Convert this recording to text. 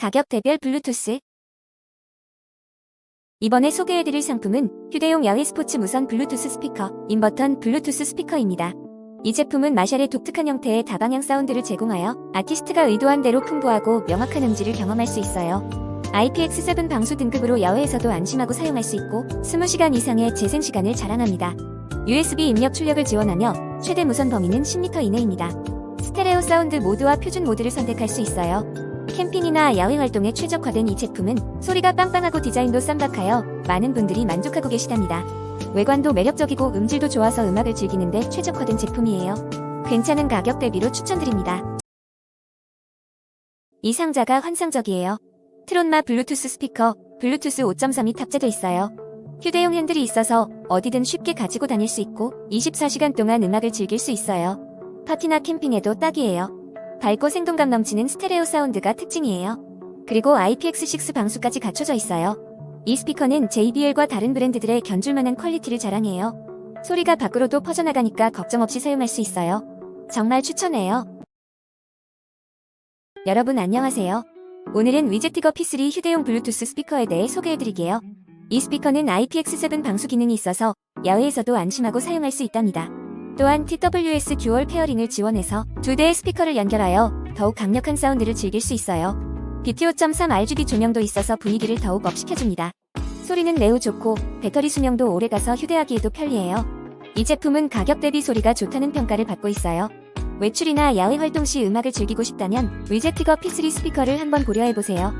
가격 대별 블루투스 이번에 소개해드릴 상품은 휴대용 야외 스포츠 무선 블루투스 스피커, 인버턴 블루투스 스피커입니다. 이 제품은 마샬의 독특한 형태의 다방향 사운드를 제공하여 아티스트가 의도한 대로 풍부하고 명확한 음질을 경험할 수 있어요. IPX7 방수 등급으로 야외에서도 안심하고 사용할 수 있고 20시간 이상의 재생 시간을 자랑합니다. USB 입력 출력을 지원하며 최대 무선 범위는 10m 이내입니다. 스테레오 사운드 모드와 표준 모드를 선택할 수 있어요. 캠핑이나 야외 활동에 최적화된 이 제품은 소리가 빵빵하고 디자인도 쌈박하여 많은 분들이 만족하고 계시답니다. 외관도 매력적이고 음질도 좋아서 음악을 즐기는데 최적화된 제품이에요. 괜찮은 가격 대비로 추천드립니다. 이 상자가 환상적이에요. 트론마 블루투스 스피커, 블루투스 5.3이 탑재돼 있어요. 휴대용 핸들이 있어서 어디든 쉽게 가지고 다닐 수 있고 24시간 동안 음악을 즐길 수 있어요. 파티나 캠핑에도 딱이에요. 밝고 생동감 넘치는 스테레오 사운드가 특징이에요. 그리고 IPX6 방수까지 갖춰져 있어요. 이 스피커는 JBL과 다른 브랜드들의 견줄만한 퀄리티를 자랑해요. 소리가 밖으로도 퍼져나가니까 걱정 없이 사용할 수 있어요. 정말 추천해요. 여러분 안녕하세요. 오늘은 위제티거 P3 휴대용 블루투스 스피커에 대해 소개해드릴게요. 이 스피커는 IPX7 방수 기능이 있어서 야외에서도 안심하고 사용할 수 있답니다. 또한 TWS 듀얼 페어링을 지원해서 두 대의 스피커를 연결하여 더욱 강력한 사운드를 즐길 수 있어요. BT5.3 RGB 조명도 있어서 분위기를 더욱 업시켜줍니다. 소리는 매우 좋고 배터리 수명도 오래가서 휴대하기에도 편리해요. 이 제품은 가격 대비 소리가 좋다는 평가를 받고 있어요. 외출이나 야외 활동 시 음악을 즐기고 싶다면 위제티거 P3 스피커를 한번 고려해보세요.